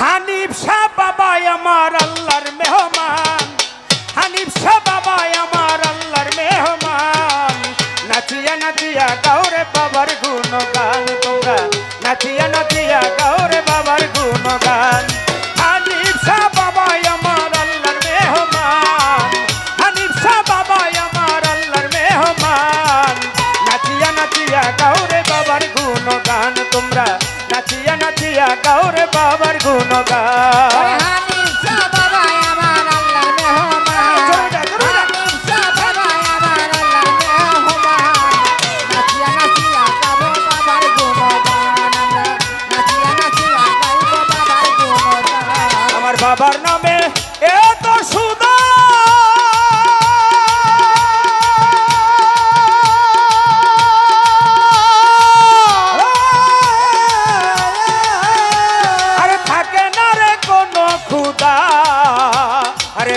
হানিফ শাহ বাবা আমার আল্লাহর মেহমান। হানিফ শাহ বাবা আমার আল্লাহর মেহমান। নাচিয়া নাচিয়া গাওরে বাবার গুণগান। নাচিয়া বাবার গুণগান।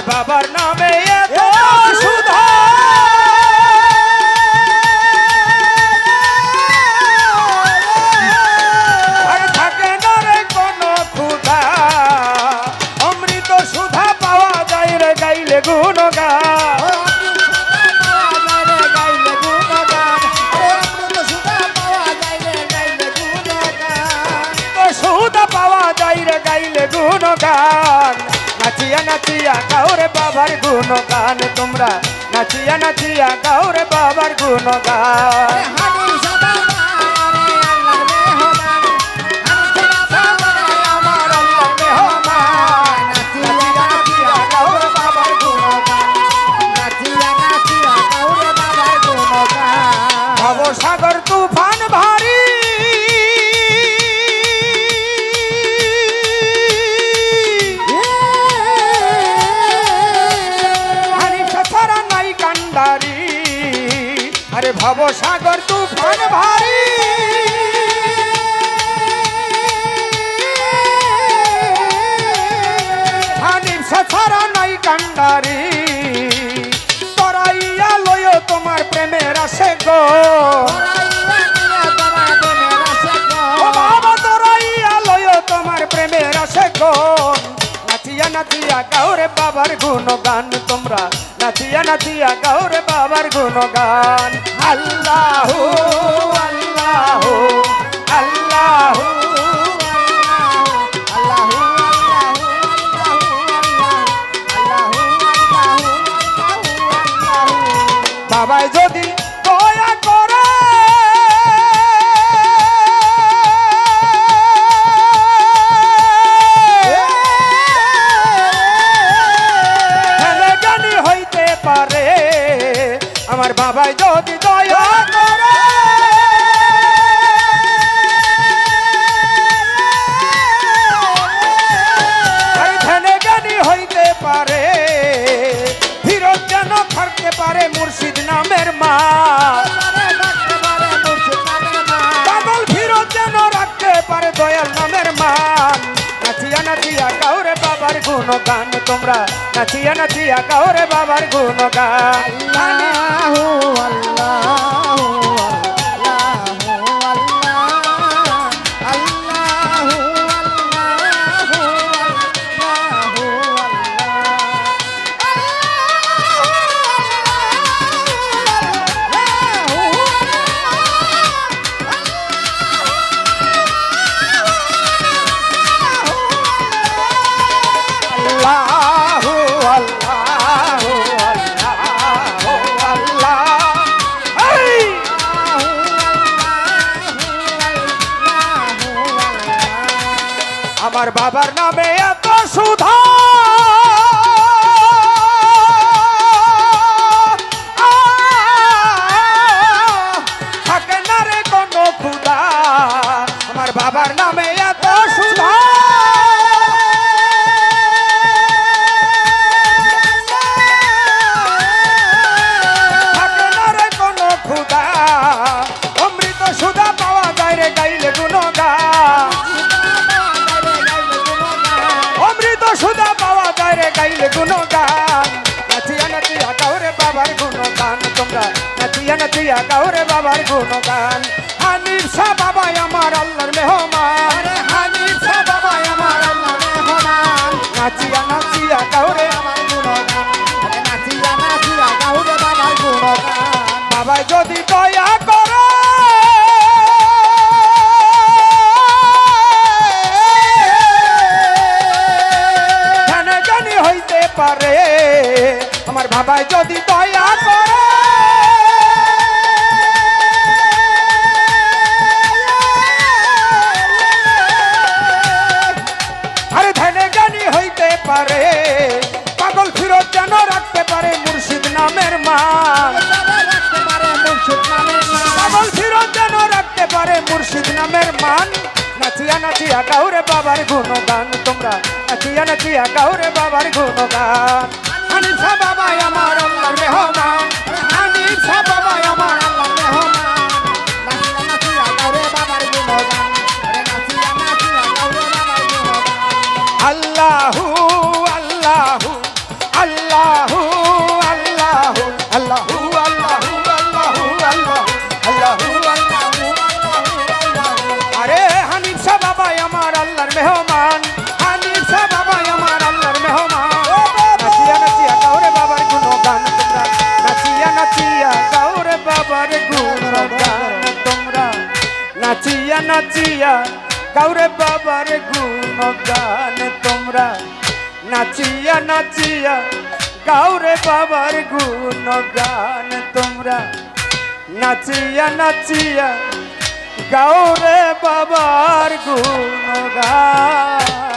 বাবার নামে এত সুধা। গাইলে গুণগান। নাচিয়া নাচিয়া গাওরে বাবার গুণ গান তোমরা। নাচিয়া নাচিয়া গাওরে বাবার গুণগান। হানিফ আরে ভব সাগর তুফান ভারী। বাবার গুণগান তোমরা নাচিয়া নাচিয়া গাওরে বাবার গুণগান। আল্লাহ আল্লাহ আল্লাহ। মা। পাগল ফিরত যেন রাখতে পারে দয়াল নামের মান। নাচিয়া নাচিয়া কাউরে বাবার গুণগান তোমরা। নাচিয়া নাচিয়া কাউরে বাবার গুণগান। আল্লাহু। আমার বাবার নামে এত সুধা। রে কোনো খুদা আমার বাবার গাইলে গুণগান। নাচিয়া নাচিয়া গাওরে বাবার গুণগান। তোমরা নাচিয়া নাচিয়া গাওরে বাবার গুণগান। হানিফ শাহ বাবা আমার আল্লাহর মেহমান। হানিফ শাহ বাবা আমার আল্লাহর মেহমান। নাচিয়া নাচিয়া গাওরে আমার গুণগান। নাচিয়া নাচিয়া গাওরে বাবার গুণগান। বাবা যদি দয়া করে। আরে ধ্যানে জ্ঞানী হইতে পারে। পাগল ফিরত যেন রাখতে পারে মুর্শিদ নামের মুর্শিদ পাগল ফিরত যেন রাখতে পারে মুর্শিদ নামের মান। নাচিয়া নাচিয়া কাউরে বাবার গুণগান। তোমরা নাচিয়া নাচিয়া কাউরে বাবার গুণগান। হানিফা বাবা আমার আল্লাহর মেহমান হানিফা বাবা আমার নাচিয়া কাউরে বাবার গুণগান তোমরা। নাচিয়া নাচিয়া গাউরে বাবার গুণ গান তোমরা নাচিয়া নাচিয়া গাউরে বাবার গুণগান।